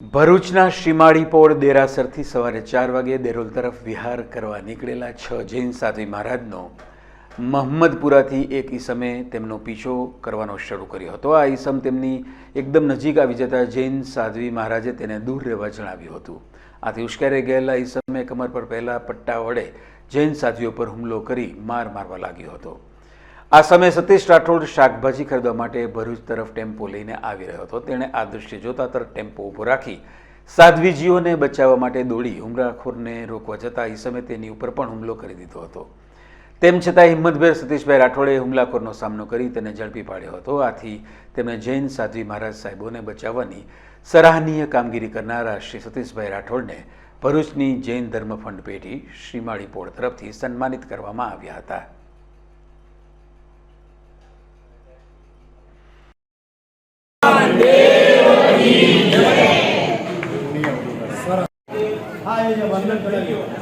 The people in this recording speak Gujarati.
ભરૂચના શ્રીમાળીપોળ દેરાસરથી સવારે ચાર વાગે દેરોલ તરફ વિહાર કરવા નીકળેલા છ જૈન સાધ્વી મહારાજનો મહમ્મદપુરાથી એક ઈસમે તેમનો પીછો કરવાનો શરૂ કર્યો હતો. આ ઈસમ તેમની એકદમ નજીક આવી જતા જૈન સાધ્વી મહારાજે તેને દૂર રહેવા જણાવ્યું હતું. આથી ઉશ્કેરે ગયેલા ઈસમે કમર પર પહેલા પટ્ટા વડે જૈન સાધ્વીઓ પર હુમલો કરી માર મારવા લાગ્યો હતો. આ સમયે સતીશ રાઠોડ શાકભાજી ખરીદવા માટે ભરૂચ તરફ ટેમ્પો લઈને આવી રહ્યો હતો. તેણે આ દૃશ્ય જોતા તરફ ટેમ્પો ઊભો રાખી સાધ્વીજીઓને બચાવવા માટે દોડી હુમલાખોરને રોકવા જતાં સમયે તેની ઉપર પણ હુમલો કરી દીધો હતો. તેમ છતાં હિંમતભેર સતીશભાઈ રાઠોડે હુમલાખોરનો સામનો કરી તેને ઝડપી પાડ્યો હતો. આથી તેમણે જૈન સાધ્વી મહારાજ સાહેબોને બચાવવાની સરાહનીય કામગીરી કરનારા શ્રી સતીશભાઈ રાઠોડને ભરૂચની જૈન ધર્મ ફંડ પેઢી શ્રીમાળી પોળ તરફથી સન્માનિત કરવામાં આવ્યા હતા. જે વંદન કરી લ્યો